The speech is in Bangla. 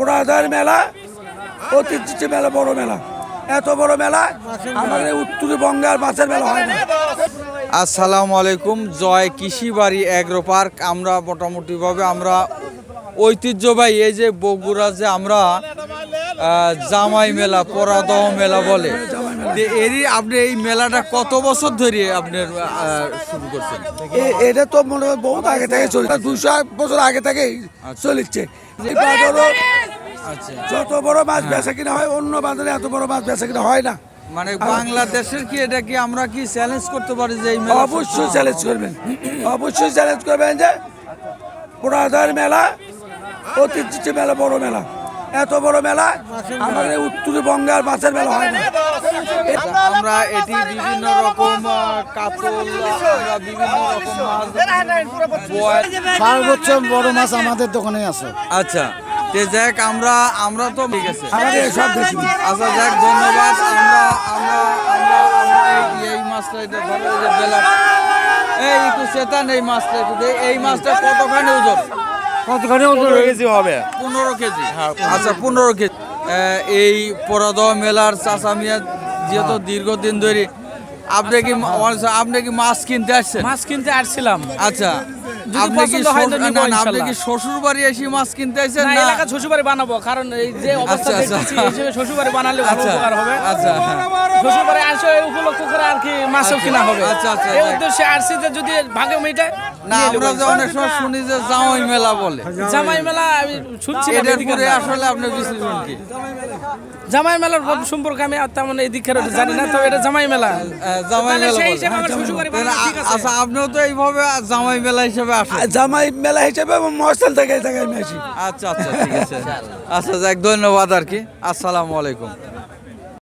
পুরাধার মেলা ঐতিহ্য মেলা, বড় মেলা। এত বড় মেলা, আমাদের উত্তরবঙ্গে আর মাছের মেলা হয় না। আসসালামু আলাইকুম, জয় কৃষি বাড়ি অ্যাগ্রো পার্ক। আমরা মোটামুটিভাবে আমরা ঐতিহ্যবাহী, এই যে বগুড়া যে আমরা জামাই মেলা পরাদহ মেলা বলে। এরই আপনি এই মেলাটা কত বছর ধরে আপনার শুরু করছেন? এটা তো মনে হয় বহুত আগে থেকে চলছে দুশো বছর আগে চলিচ্ছে। এই বাজারও আচ্ছা। যত বড় মাছ বেচা কিনা হয় অন্য বাজারে এত বড় মাছ বেচা কিনা হয় না। মানে বাংলাদেশের কি এটা কি আমরা কি চ্যালেঞ্জ করতে পারি যে এই মেলা অবশ্যই চ্যালেঞ্জ করবেন। অবশ্যই চ্যালেঞ্জ করবেন যে পুরাধার মেলা ঐতিহ্য মেলা বড় মেলা। এত বড় মেলা? আমাদের উত্তরবঙ্গে আর মাছের মেলা হয় না। আমরা এটি বিভিন্ন রকম আমরা বিভিন্ন রকম মাছ সর্বোচ্চ বড় মাছ আমাদের দোকানে আছে। আচ্ছা তে যাক আমরা আমরা তো ঠিক আছে। আমাদের সব বেশি আচ্ছা যাক ধন্যবাদ। আমরা আমরা আমরা আমরা এই- মাছটা এটা ধরো এই যে বেলা। এই একটু এই মাছটা একটু। এই মাছটা কতখানি ওজন? কতখানি ওজন কেজি হবে। পনেরো কেজি। আচ্ছা পনেরো কেজি। এই পরাদ মেলার চাষা মিয়া যেহেতু দীর্ঘদিন ধরে আপনি কি আপনি কি মাছ কিনতে আসছেন? মাছ কিনতে আসছিলাম। আচ্ছা আপনি কি হয় শ্বশুর- না, আপনি কি শ্বশুর বাড়ি এসে মাছ কিনতে আসছেন? না এলাকা শ্বশুরবাড়ি বানাবো কারণ এই যে অবস্থা আচ্ছা, আচ্ছা। দেখতেছি এই হিসেবে শ্বশুরবাড়ি বানালে ভালো আচ্ছা উপকার হবে। আচ্ছা হ্যাঁ। শ্বশুরবাড়ি আসে এই উপলক্ষ করে আর কি মাছও কিনা হবে। আচ্ছা, আচ্ছা, এই উদ্দেশ্যে আসছি যে যদি ভাগে মেটায় না আমরা যে অনেক সময় শুনি যে জামাই মেলা বলে। জামাই মেলা আমি শুনছি এটার পরে আসলে আপনার বিশ্লেষণ কি? জামাই মেলার সম্পর্কে আমি তেমন এই দিকের জানি না তবে এটা জামাই মেলা। জামাই মেলা আছে। আচ্ছা আপনিও তো এইভাবে জামাই মেলা হিসেবে আসেন। জামাই মেলা হিসেবে মহস্থান থেকে জায়গায় আসি। আচ্ছা আচ্ছা ঠিক আছে। আচ্ছা যাক ধন্যবাদ আর কি। আসসালামু আলাইকুম।